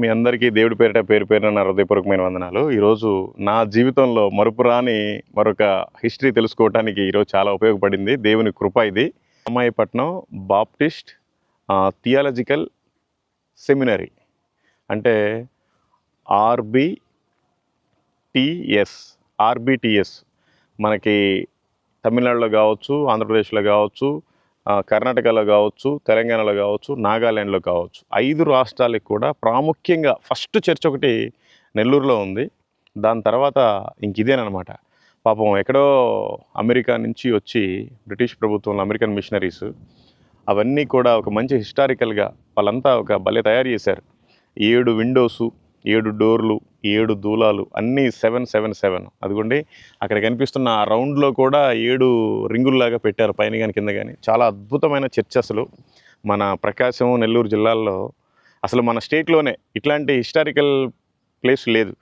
మీ అందరికీ దేవుడి పేరిట పేరు పేరున నా హృదయపూర్వకమైన వందనాలు. ఈరోజు నా జీవితంలో మరుపురాని మరొక హిస్టరీ తెలుసుకోవడానికి ఈరోజు చాలా ఉపయోగపడింది. దేవుని కృప ఇది. Ammayipatnam Baptist Theological Seminary. అంటే ఆర్బిటిఎస్ ఆర్బిటిఎస్. మనకి తమిళనాడులో కావచ్చు ఆంధ్రప్రదేశ్లో కావచ్చు కర్ణాటకలో కావచ్చు తెలంగాణలో కావచ్చు నాగాల్యాండ్లో కావచ్చు ఐదు రాష్ట్రాలకు కూడా ప్రాముఖ్యంగా ఫస్ట్ చర్చ్ ఒకటి నెల్లూరులో ఉంది. దాని తర్వాత ఇంక ఇదేనమాట పాపం ఎక్కడో అమెరికా నుంచి వచ్చి బ్రిటిష్ ప్రభుత్వంలో అమెరికన్ మిషనరీస్ అవన్నీ కూడా ఒక మంచి హిస్టారికల్గా వాళ్ళంతా ఒక భలే తయారు చేశారు. ఏడు విండోసు ఏడు డోర్లు ఏడు దూలాలు అన్నీ సెవెన్ సెవెన్ సెవెన్. అదిగోండి అక్కడ కనిపిస్తున్న ఆ రౌండ్లో కూడా ఏడు రింగుల్లాగా పెట్టారు పైన కానీ కింద కానీ చాలా అద్భుతమైన చర్చ్ అసలు. మన ప్రకాశం నెల్లూరు జిల్లాల్లో. అసలు మన స్టేట్లోనే ఇట్లాంటి హిస్టారికల్ ప్లేస్ లేదు.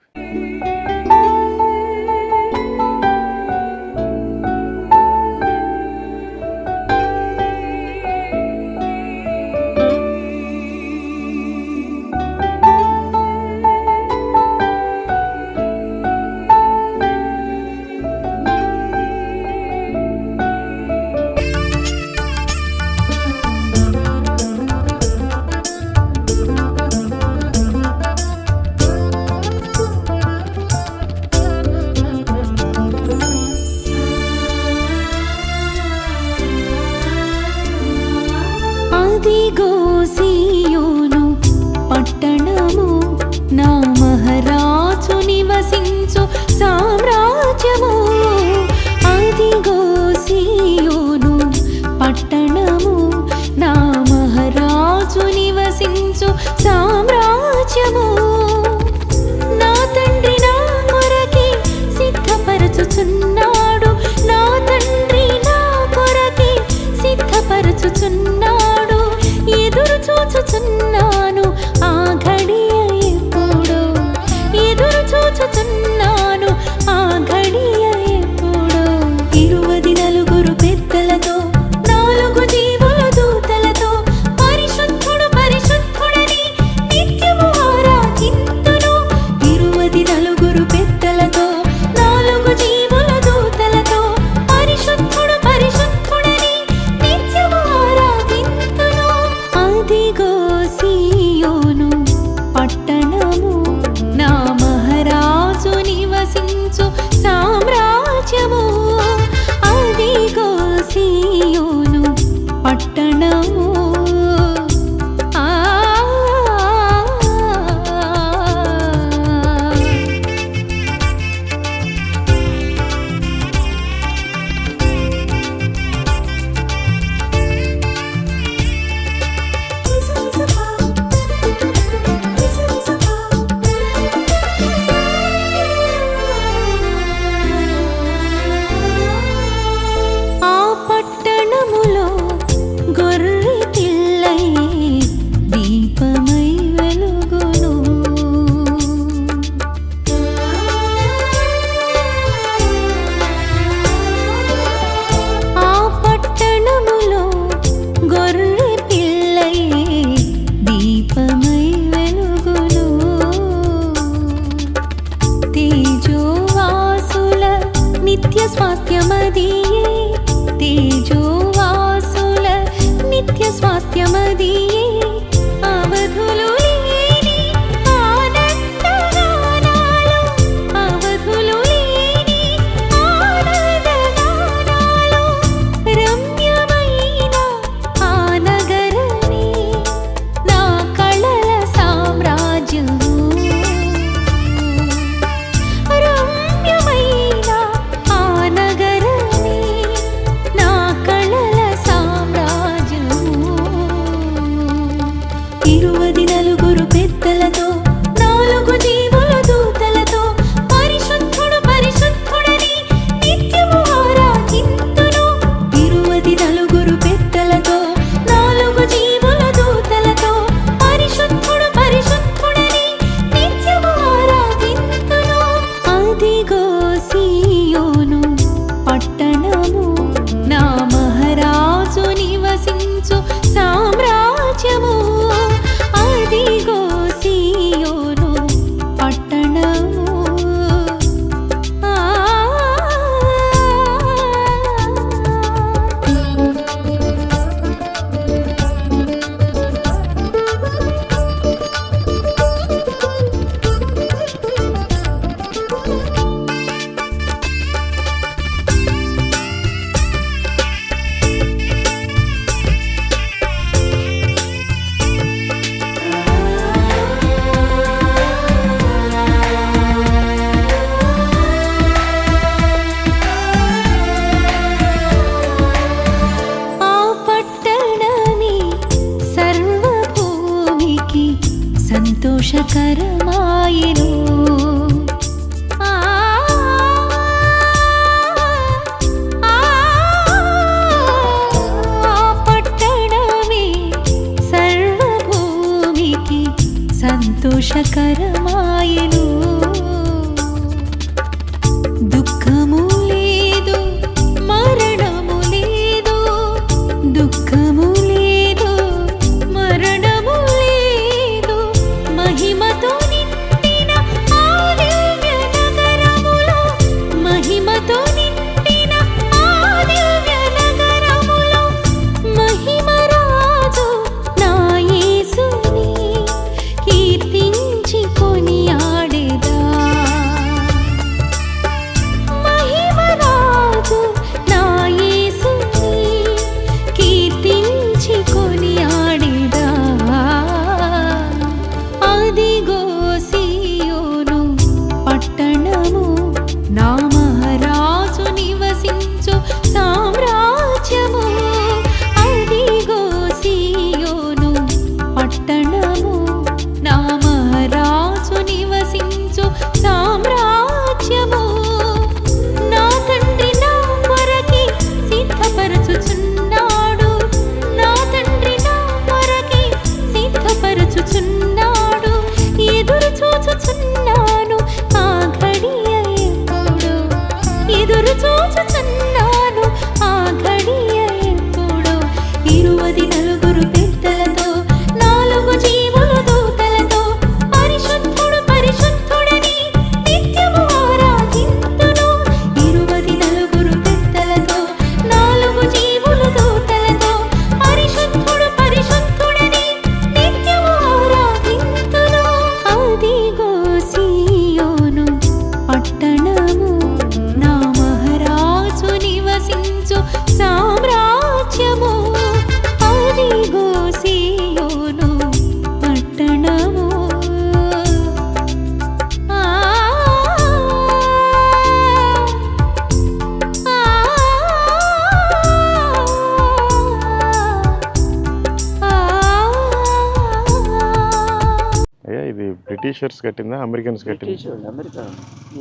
బ్రిటిషర్స్ కట్టిందా అమెరికన్స్ కట్టిందా బ్రిటిష్ వాళ్ళు America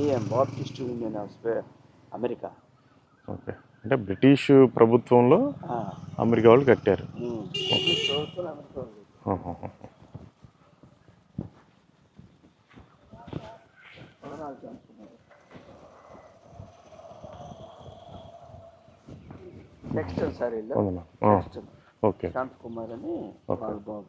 AM Baptist Union of స్పే- America okay అంటే బ్రిటిష్ ప్రభుత్వంలో ఆ, అమెరికా వాళ్ళు కట్టారు ఉమ్. బ్రిటిష్ ప్రభుత్వం అమెరికా వాళ్ళు. ఆహాహా. పదనాలుగు సంవత్సరాలు. నెక్స్ట్ సార్ వీళ్ళు వందనాలు. ఆ, నెక్స్ట్ ఓకే శాంత్ కుమార్ అని ఓకే? బాబు.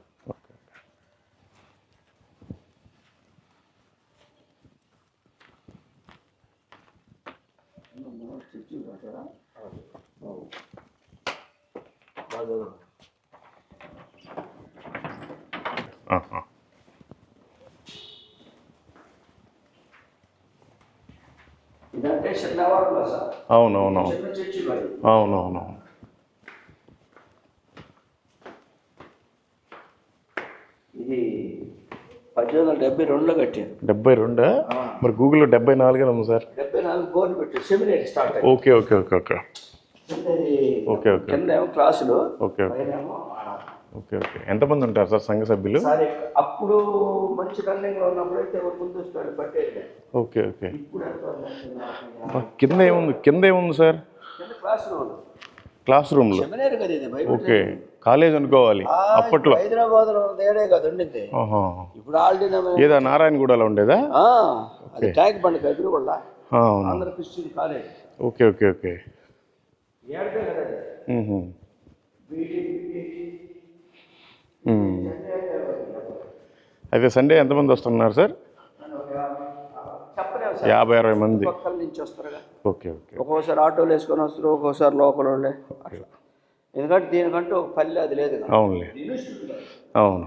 ఇదంటే సార్ అవునవును ఇది పద్దెనిమిది వందల డెబ్బై రెండులో కట్టారు డెబ్బై రెండా? మరి గూగుల్లో డెబ్బై నాలుగే ఉంది సార్. బోర్డు పెట్టారు seminary start okay okay okay okay. Okay okay. కింద ఏమో క్లాసులు ఓకే ఓకే. Okay okay. ఎంతమంది ఉంటారు సార్ సంఘ సభ్యులు? అప్పుడు మంచి రన్నింగ్ ఉన్నప్పుడు అయితే ముందు పట్టేది ఓకే ఓకే. కింద ఏముంది? కింద ఏముంది సార్? క్లాస్ రూమ్ క్లాస్ రూమ్లో. ఓకే. కాలేజ్ అనుకోవాలి అప్పట్లో. హైదరాబాద్లో తేడే కదా ఉండింది. ఇప్పుడు ఆల్రెడీ ఏదా నారాయణగూడలో ఉండేదా? ట్యాంక్ బండ్ ఎదురు కూడా Andhra Christian College. Okay okay okay. కదా. అయితే సండే ఎంతమంది వస్తున్నారు సార్? యాభై అరవై మంది. పక్కల నుంచి వస్తారుగా. Okay okay. ఒక్కోసారి ఆటోలు వేసుకొని వస్తారు ఒక్కోసారి లోకల్ వాళ్ళే ఎందుకంటే దీనికంటూ ఒక పల్లె అది లేదు. అవునులే. అవును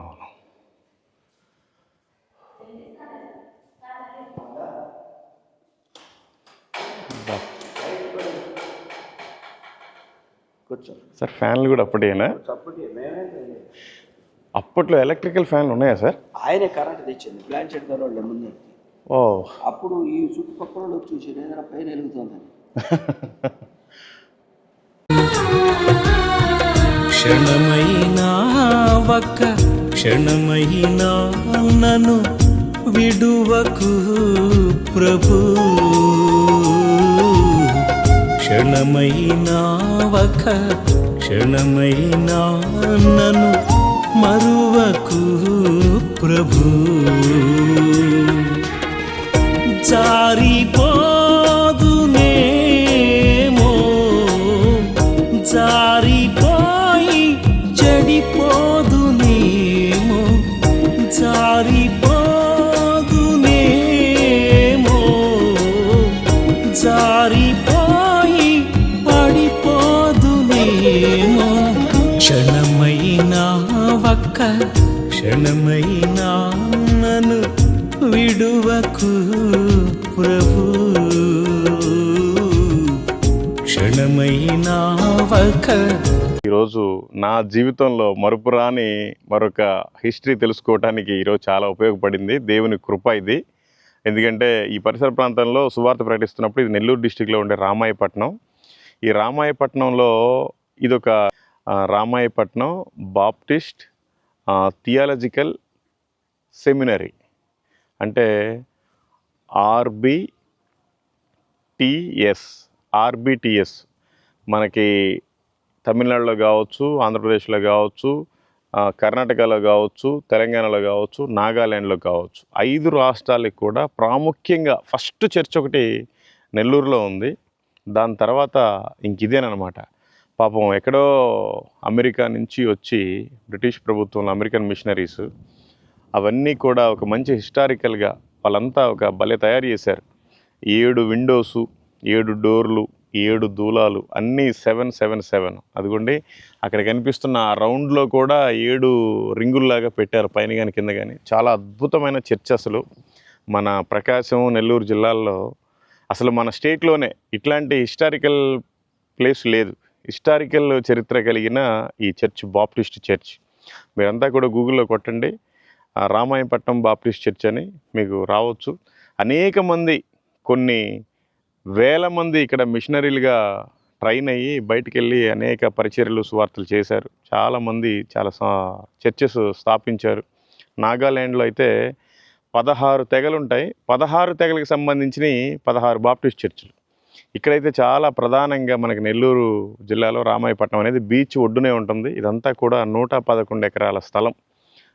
కూర్చో. సార్ ఫ్యాన్లు కూడా అప్పటేనా చప్పటి మేమే అప్పట్లో ఎలక్ట్రికల్ ఫ్యాన్లు ఉన్నాయా సార్? ఆయనే కరెంట్ తెచ్చింది ప్లాన్ షెడ్ వాళ్ళు ముందు. ఓ. అప్పుడు ఈ చుట్టుపక్కల వాళ్ళు చూసి ఏదైనా పైన వెలుగుతుందని క్షణమైనా ఒక్క క్షణమైనా నన్ను విడువకు ప్రభు. క్షణమైనా ఒక్క క్షణమైనా నన్ను మరువకు ప్రభు. జారిపో క్షణమైనా ఈరోజు నా జీవితంలో మరుపురాని మరొక హిస్టరీ తెలుసుకోవటానికి ఈరోజు చాలా ఉపయోగపడింది. దేవుని కృప ఇది. ఎందుకంటే ఈ పరిసర ప్రాంతంలో సువార్త ప్రకటిస్తున్నప్పుడు ఇది నెల్లూరు డిస్టిక్లో ఉండే రామాయపట్నం. ఈ రామాయపట్నంలో ఇదొక రామాయపట్నం బాప్టిస్ట్ థియాలజికల్ సెమినరీ. అంటే ఆర్బిటిఎస్. ఆర్బిటిఎస్. మనకి తమిళనాడులో కావచ్చు ఆంధ్రప్రదేశ్లో కావచ్చు కర్ణాటకలో కావచ్చు తెలంగాణలో కావచ్చు నాగాల్యాండ్లో కావచ్చు. ఐదు రాష్ట్రాలకు కూడా ప్రాముఖ్యంగా ఫస్ట్ చర్చ్ ఒకటి నెల్లూరులో ఉంది. దాని తర్వాత ఇంక ఇదేనమాట పాపం ఎక్కడో అమెరికా నుంచి వచ్చి బ్రిటిష్ ప్రభుత్వంలో అమెరికన్ మిషనరీస్ అవన్నీ కూడా ఒక మంచి హిస్టారికల్గా వాళ్ళంతా ఒక భలే తయారు చేశారు. ఏడు విండోసు ఏడు డోర్లు ఏడు దూలాలు అన్నీ సెవెన్ సెవెన్ సెవెన్. అదిగోండి అక్కడ కనిపిస్తున్న ఆ రౌండ్లో కూడా ఏడు రింగుల్లాగా పెట్టారు పైన కానీ కింద కానీ చాలా అద్భుతమైన చర్చ్ అసలు. మన ప్రకాశం నెల్లూరు జిల్లాల్లో అసలు మన స్టేట్లోనే ఇట్లాంటి హిస్టారికల్ ప్లేస్ లేదు. హిస్టారికల్ చరిత్ర కలిగిన ఈ చర్చ్ బాప్టిస్ట్ చర్చ్. మీరంతా కూడా గూగుల్లో కొట్టండి. ఆ రామాయపట్నం బాప్టిస్ట్ చర్చ్ అని మీకు రావచ్చు. అనేక మంది కొన్ని వేల మంది ఇక్కడ మిషనరీలుగా ట్రైన్ అయ్యి బయటికి వెళ్ళి అనేక పరిచర్యలు సువార్తలు చేశారు. చాలామంది చాలా సా- చర్చెస్ స్థాపించారు. నాగాల్యాండ్లో అయితే పదహారు తెగలు ఉంటాయి పదహారు తెగలకు సంబంధించిన పదహారు బాప్టిస్ట్ చర్చిలు. ఇక్కడైతే చాలా ప్రధానంగా మనకి నెల్లూరు జిల్లాలో రామాయపట్నం అనేది బీచ్ ఒడ్డునే ఉంటుంది. ఇదంతా కూడా నూట పదకొండు ఎకరాల స్థలం.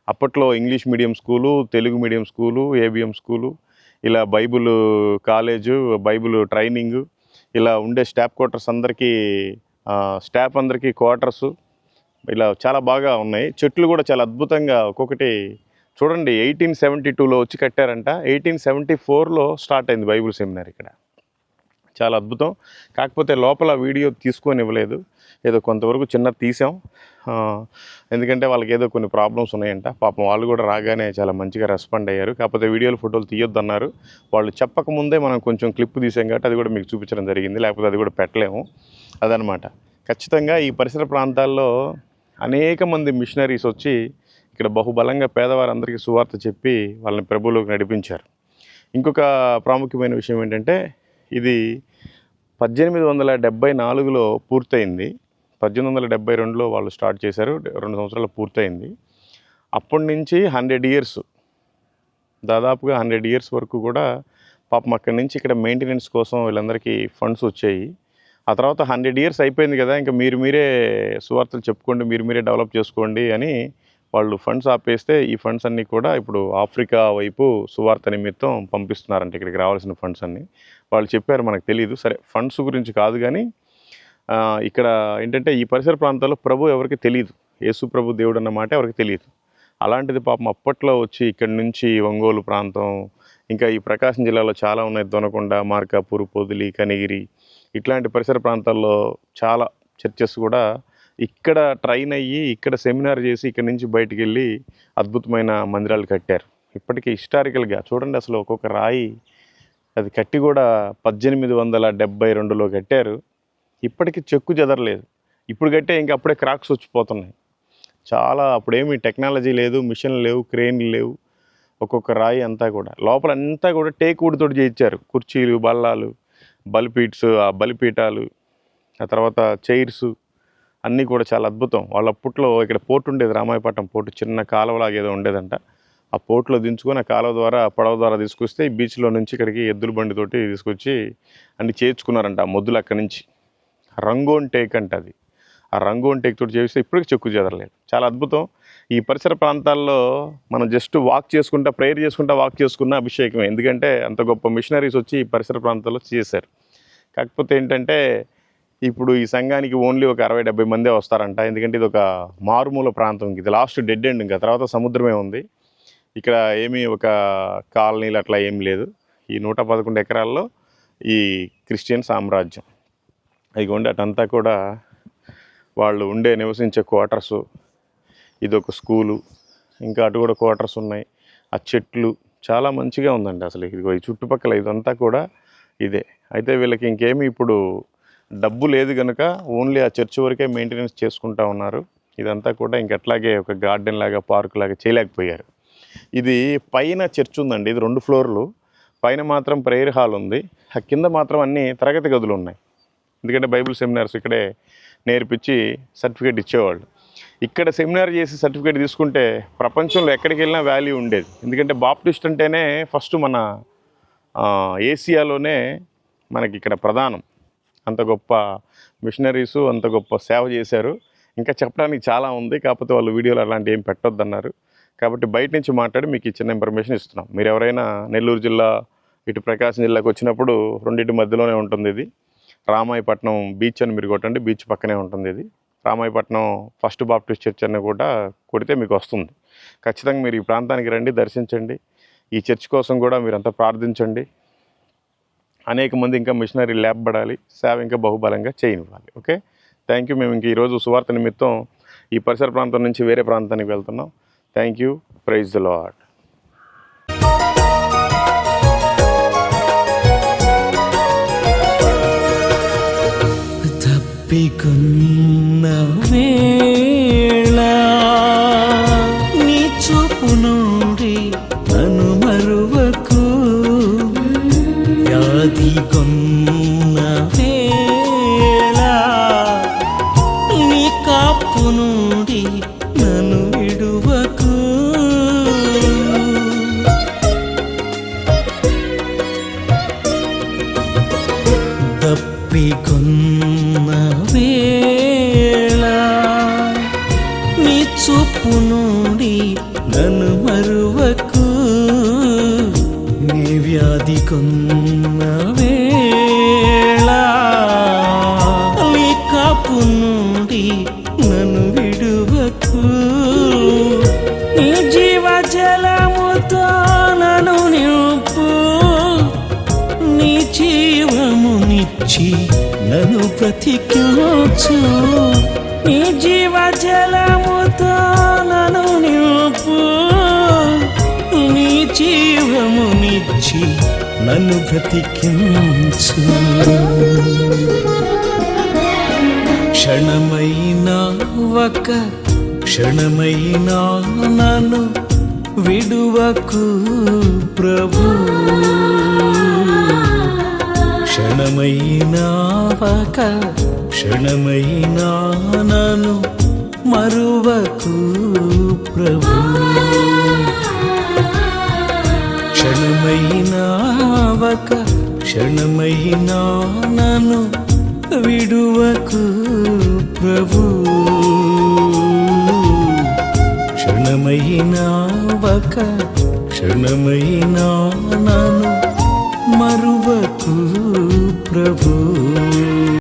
అప్పట్లో English medium school Telugu medium school ABM school ఇలా బైబుల్ కాలేజు బైబుల్ ట్రైనింగు ఇలా ఉండే స్టాఫ్ క్వార్టర్స్ అందరికీ స్టాఫ్ అందరికీ క్వార్టర్స్ ఇలా చాలా బాగా ఉన్నాయి. చెట్లు కూడా చాలా అద్భుతంగా ఒక్కొక్కటి చూడండి ఎయిటీన్ సెవెంటీ టూలో వచ్చి కట్టారంట. ఎయిటీన్ సెవెంటీ ఫోర్లో స్టార్ట్ అయింది బైబుల్ సెమినార్ ఇక్కడ. చాలా అద్భుతం. కాకపోతే లోపల వీడియో తీసుకొని ఇవ్వలేదు. ఏదో కొంతవరకు చిన్న తీసాం. ఎందుకంటే వాళ్ళకి ఏదో కొన్ని ప్రాబ్లమ్స్ ఉన్నాయంట. పాపం వాళ్ళు కూడా రాగానే చాలా మంచిగా రెస్పాండ్ అయ్యారు. కాకపోతే వీడియోలు ఫోటోలు తీయొద్దన్నారు. వాళ్ళు చెప్పకముందే మనం కొంచెం క్లిప్ తీసాం కాబట్టి అది కూడా మీకు చూపించడం జరిగింది. లేకపోతే అది కూడా పెట్టలేము. అదనమాట ఖచ్చితంగా ఈ పరిసర ప్రాంతాల్లో అనేక మంది మిషనరీస్ వచ్చి ఇక్కడ బహుబలంగా పేదవారందరికీ సువార్త చెప్పి వాళ్ళని ప్రభువులోకి నడిపించారు. ఇంకొక ప్రాముఖ్యమైన విషయం ఏంటంటే ఇది పద్దెనిమిది వందల డెబ్బై నాలుగులో పూర్తయింది. పద్దెనిమిది వందల డెబ్బై రెండులో వాళ్ళు స్టార్ట్ చేశారు. రెండు సంవత్సరాలు పూర్తయింది. అప్పటి నుంచి హండ్రెడ్ ఇయర్స్ దాదాపుగా హండ్రెడ్ ఇయర్స్ వరకు కూడా పాపం అక్కడి నుంచి ఇక్కడ మెయింటెనెన్స్ కోసం వీళ్ళందరికీ ఫండ్స్ వచ్చాయి. ఆ తర్వాత హండ్రెడ్ ఇయర్స్ అయిపోయింది కదా ఇంకా మీరు మీరే సువార్తలు చెప్పుకోండి మీరు మీరే డెవలప్ చేసుకోండి అని వాళ్ళు ఫండ్స్ ఆపేస్తే ఈ ఫండ్స్ అన్నీ కూడా ఇప్పుడు ఆఫ్రికా వైపు సువార్త నిమిత్తం పంపిస్తున్నారంట ఇక్కడికి రావాల్సిన ఫండ్స్ అన్నీ. వాళ్ళు చెప్పారు మనకు తెలియదు సరే ఫండ్స్ గురించి కాదు కానీ ఇక్కడ ఏంటంటే ఈ పరిసర ప్రాంతాల్లో ప్రభు ఎవరికి తెలియదు యేసు ప్రభు దేవుడు అన్న మాట ఎవరికి తెలియదు అలాంటిది పాపం అప్పట్లో వచ్చి ఇక్కడ నుంచి ఒంగోలు ప్రాంతం ఇంకా ఈ ప్రకాశం జిల్లాలో చాలా ఉన్నాయి. దొనకొండ మార్కాపూర్ పొదిలి కనిగిరి ఇట్లాంటి పరిసర ప్రాంతాల్లో చాలా చర్చెస్ కూడా ఇక్కడ ట్రైన్ అయ్యి ఇక్కడ సెమినార్ చేసి ఇక్కడ నుంచి బయటికి వెళ్ళి అద్భుతమైన మందిరాలు కట్టారు. ఇప్పటికీ హిస్టారికల్గా చూడండి అసలు ఒక్కొక్క రాయి. అది కట్టి కూడా పద్దెనిమిది వందల డెబ్బై రెండులో కట్టారు. ఇప్పటికీ చెక్కు చెదరలేదు. ఇప్పుడు కట్టే ఇంకా అప్పుడే క్రాక్స్ వచ్చిపోతున్నాయి. చాలా అప్పుడేమి టెక్నాలజీ లేదు మిషన్లు లేవు క్రెయిన్లు లేవు. ఒక్కొక్క రాయి అంతా కూడా. లోపల అంతా కూడా టేక్ వుడ్ తోటి చేయించారు. కుర్చీలు బల్లాలు బలిపీట్స్ ఆ బలిపీఠాలు ఆ తర్వాత చైర్స్ అన్నీ కూడా చాలా అద్భుతం. వాళ్ళ అప్పట్లో ఇక్కడ పోర్ట్ ఉండేది రామాయపట్నం పోర్టు. చిన్న కాలువలాగా ఏదో ఉండేదంట. ఆ పోర్ట్లో దించుకొని ఆ కాలువ ద్వారా పడవ ద్వారా తీసుకొస్తే బీచ్లో నుంచి ఇక్కడికి ఎద్దుల బండితోటి తీసుకొచ్చి అన్ని చేర్చుకున్నారంట ఆ మొద్దులు అక్కడి నుంచి. రంగోన్ టేక్ అంట అది ఆ రంగోన్ టేక్ తోటి చేస్తే ఇప్పటికి చెక్కు చెదరలేదు. చాలా అద్భుతం. ఈ పరిసర ప్రాంతాల్లో మనం జస్ట్ వాక్ చేసుకుంటా ప్రేయర్ చేసుకుంటా వాక్ చేసుకున్న అభిషేకమే. ఎందుకంటే అంత గొప్ప మిషనరీస్ వచ్చి ఈ పరిసర ప్రాంతాల్లో చేశారు. కాకపోతే ఏంటంటే ఇప్పుడు ఈ సంఘానికి ఓన్లీ ఒక అరవై డెబ్బై మందే వస్తారంట. ఎందుకంటే ఇది ఒక మారుమూల ప్రాంతం. ఇది లాస్ట్ డెడ్ ఎండ్ ఇంకా. తర్వాత సముద్రమే ఉంది. ఇక్కడ ఏమీ ఒక కాలనీలు అట్లా ఏం లేదు. ఈ నూట పదకొండు ఎకరాల్లో ఈ క్రిస్టియన్ సామ్రాజ్యం. ఇదిగోండి అటంతా కూడా వాళ్ళు ఉండే నివసించే క్వార్టర్స్ ఇదొక స్కూలు ఇంకా అటు కూడా క్వార్టర్స్ ఉన్నాయి. ఆ చెట్లు చాలా మంచిగా ఉందండి అసలు. ఇదిగో ఈ చుట్టుపక్కల ఇదంతా కూడా ఇదే. అయితే వీళ్ళకి ఇంకేమి ఇప్పుడు డబ్బు లేదు కనుక ఓన్లీ ఆ చర్చ్ వరకే మెయింటెనెన్స్ చేసుకుంటా ఉన్నారు. ఇదంతా కూడా ఇంకెట్లాగే ఒక గార్డెన్ లాగా పార్క్ లాగా చేయలేకపోయారు. ఇది పైన చర్చ్ ఉందండి. ఇది రెండు ఫ్లోర్లు పైన మాత్రం ప్రేయర్ హాల్ ఉంది. ఆ కింద మాత్రం అన్ని తరగతి గదులు ఉన్నాయి. ఎందుకంటే బైబిల్ సెమినార్స్ ఇక్కడే నేర్పించి సర్టిఫికేట్ ఇచ్చేవాళ్ళు. ఇక్కడ సెమినార్ చేసి సర్టిఫికేట్ తీసుకుంటే ప్రపంచంలో ఎక్కడికి వెళ్ళినా వాల్యూ ఉండేది. ఎందుకంటే బాప్టిస్ట్ అంటేనే ఫస్ట్ మన ఏసియాలోనే మనకి ఇక్కడ ప్రధానం. అంత గొప్ప మిషనరీసు అంత గొప్ప సేవ చేశారు. ఇంకా చెప్పడానికి చాలా ఉంది. కాకపోతే వాళ్ళు వీడియోలు అలాంటి ఏం పెట్టొద్దన్నారు. కాబట్టి బయట నుంచి మాట్లాడి మీకు ఇచ్చిన చిన్న ఇన్ఫర్మేషన్ ఇస్తున్నాం. మీరు ఎవరైనా నెల్లూరు జిల్లా ఇటు ప్రకాశం జిల్లాకు వచ్చినప్పుడు రెండింటి మధ్యలోనే ఉంటుంది ఇది. రామాయపట్నం బీచ్ అని మీరు కొట్టండి బీచ్ పక్కనే ఉంటుంది ఇది. రామాయపట్నం ఫస్ట్ బాప్టిస్ట్ చర్చ్ అని కూడా కొడితే మీకు వస్తుంది. ఖచ్చితంగా మీరు ఈ ప్రాంతానికి రండి దర్శించండి. ఈ చర్చ్ కోసం కూడా మీరంతా ప్రార్థించండి. అనేక మంది ఇంకా మిషనరీ ల్యాబ్ పడాలి సేవ ఇంకా బహుబలంగా చేయనివ్వాలి. ఓకే థ్యాంక్ యూ మేము ఇంక ఈరోజు సువార్త నిమిత్తం ఈ పరిసర ప్రాంతం నుంచి వేరే ప్రాంతానికి వెళ్తున్నాం. Thank you praise the Lord കൽപ്പിക്കുന്നവേ బ్రతికించు నీ జీవ జలముతో నను నింపు నీ జీవమునిచ్చి నన్ను బ్రతికించు. క్షణమైనా ఒక క్షణమైనా నన్ను విడువకు ప్రభు. క్షణమైనా ఒక క్షణమైనా నన్ను మరువకు ప్రభు. క్షణమైనా ఒక క్షణమైనా నన్ను విడువకు ప్రభు. క్షణమైనా ఒక క్షణమైనా నన్ను प्रभु